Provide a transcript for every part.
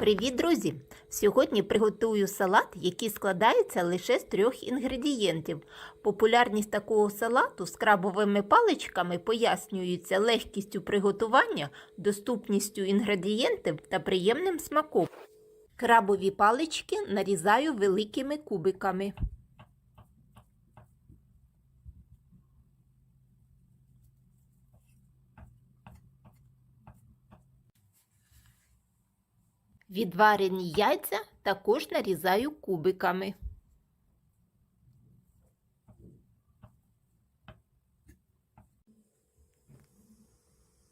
Привіт, друзі! Сьогодні приготую салат, який складається лише з трьох інгредієнтів. Популярність такого салату з крабовими паличками пояснюється легкістю приготування, доступністю інгредієнтів та приємним смаком. Крабові палички нарізаю великими кубиками. Відварені яйця також нарізаю кубиками.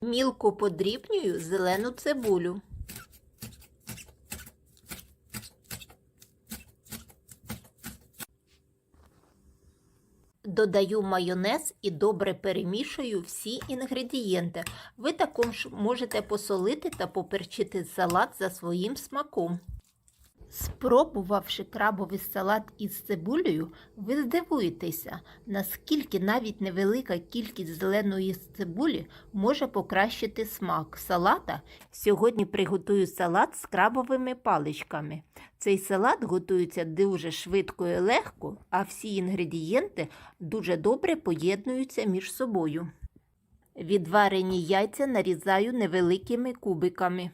Мілко подрібнюю зелену цибулю. Додаю майонез і добре перемішую всі інгредієнти. Ви також можете посолити та поперчити салат за своїм смаком. Спробувавши крабовий салат із цибулею, ви здивуєтеся, наскільки навіть невелика кількість зеленої цибулі може покращити смак салата. Сьогодні приготую салат з крабовими паличками. Цей салат готується дуже швидко і легко, а всі інгредієнти дуже добре поєднуються між собою. Відварені яйця нарізаю невеликими кубиками.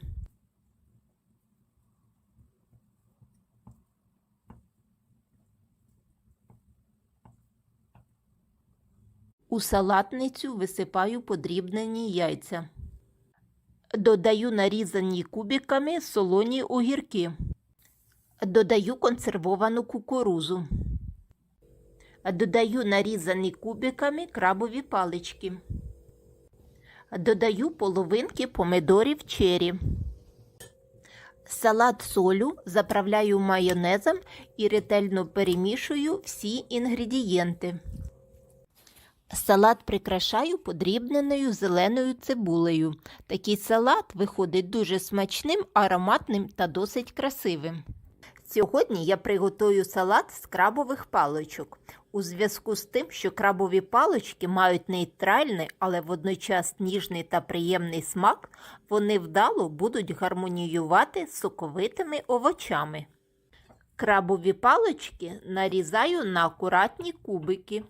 У салатницю висипаю подрібнені яйця. Додаю нарізані кубиками солоні огірки. Додаю консервовану кукурузу. Додаю нарізані кубиками крабові палички. Додаю половинки помидорів чері. Салат солю заправляю майонезом і ретельно перемішую всі інгредієнти. Салат прикрашаю подрібненою зеленою цибулею. Такий салат виходить дуже смачним, ароматним та досить красивим. Сьогодні я приготую салат з крабових паличок. У зв'язку з тим, що крабові палички мають нейтральний, але водночас ніжний та приємний смак, вони вдало будуть гармоніювати з соковитими овочами. Крабові палички нарізаю на акуратні кубики.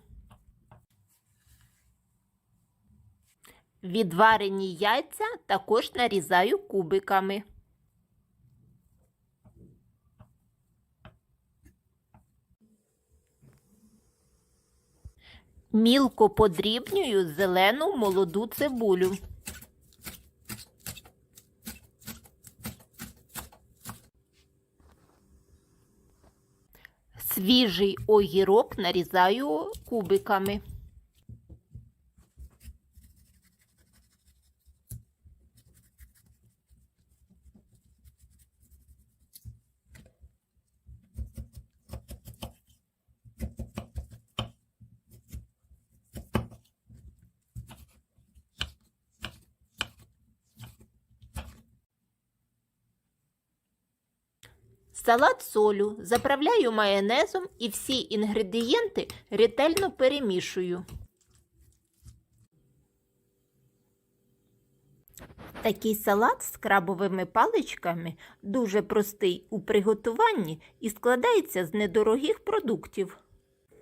Відварені яйця також нарізаю кубиками. Мілко подрібнюю зелену молоду цибулю. Свіжий огірок нарізаю кубиками. Салат солю заправляю майонезом і всі інгредієнти ретельно перемішую. Такий салат з крабовими паличками дуже простий у приготуванні і складається з недорогих продуктів.